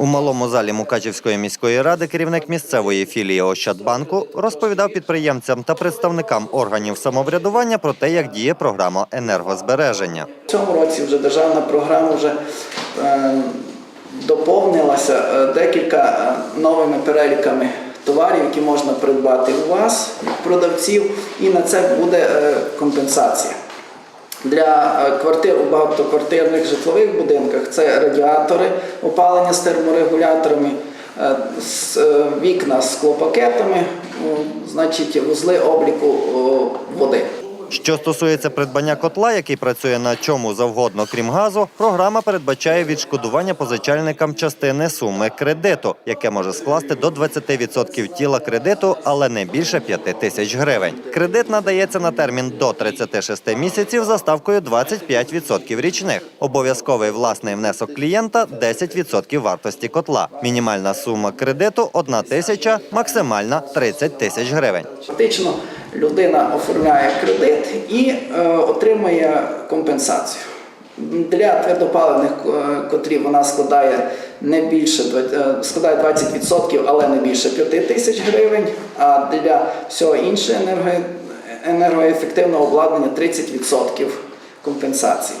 У малому залі Мукачівської міської ради керівник місцевої філії Ощадбанку розповідав підприємцям та представникам органів самоврядування про те, як діє програма енергозбереження. В цьому році вже державна програма вже е, доповнилася е, декілька е, новими переліками товарів, які можна придбати у вас, продавців, і на це буде е, компенсація. Для е, квартир у багатоквартирних житлових будинках це радіатори, опалення з терморегуляторами, е, е, вікна з склопакетами, ну, значить вузли обліку води. Що стосується придбання котла, який працює на чому завгодно, крім газу, програма передбачає відшкодування позичальникам частини суми кредиту, яке може скласти до 20% тіла кредиту, але не більше 5 тисяч гривень. Кредит надається на термін до 36 місяців за ставкою 25% річних. Обов'язковий власний внесок клієнта 10% вартості котла. Мінімальна сума кредиту 1 тисяча, максимальна 30 тисяч гривень. Фактично людина оформляє кредит і е, отримує компенсацію. Для твердопаливних е, котрів вона складає не більше е, складає 20%, але не більше 5 тисяч гривень. А для всього іншого енерго, енергоефективного обладнання 30% компенсації.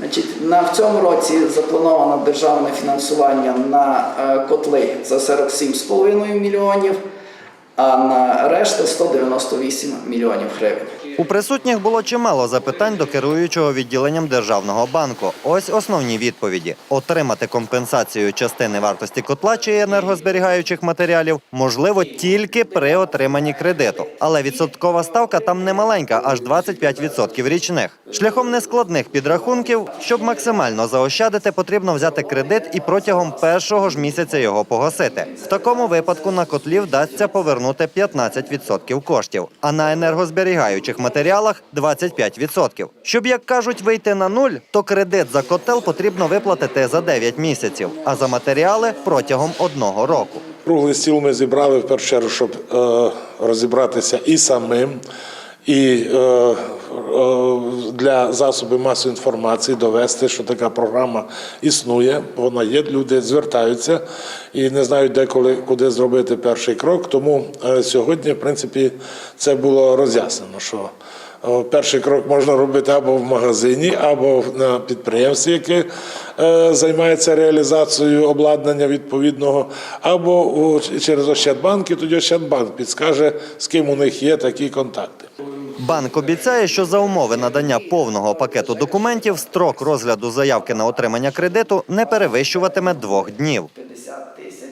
Значить, на в цьому році заплановано державне фінансування на е, котли за 47,5 мільйонів, а на решта 198 мільйонів гривень. У присутніх було чимало запитань до керуючого відділенням державного банку. Ось основні відповіді: отримати компенсацію частини вартості котла чи енергозберігаючих матеріалів можливо тільки при отриманні кредиту. Але відсоткова ставка там не маленька, аж 25% річних. Шляхом нескладних підрахунків, щоб максимально заощадити, потрібно взяти кредит і протягом першого ж місяця його погасити. В такому випадку на котлі вдасться повернути 15% коштів, а на енергозберігаючих матеріалах 25%. Щоб, як кажуть, вийти на нуль, то кредит за котел потрібно виплатити за 9 місяців, а за матеріали протягом одного року. Круглий стіл ми зібрали в першу чергу, щоб е, розібратися і самим, і е, е, для засобів масової інформації довести, що така програма існує, вона є, люди звертаються і не знають, де коли куди зробити перший крок. Тому е, сьогодні, в принципі, це було роз'яснено, що Перший крок можна робити або в магазині, або на підприємстві, яке займається реалізацією обладнання відповідного, або через Ощадбанк, і тоді Ощадбанк підскаже, з ким у них є такі контакти. Банк обіцяє, що за умови надання повного пакету документів строк розгляду заявки на отримання кредиту не перевищуватиме двох днів.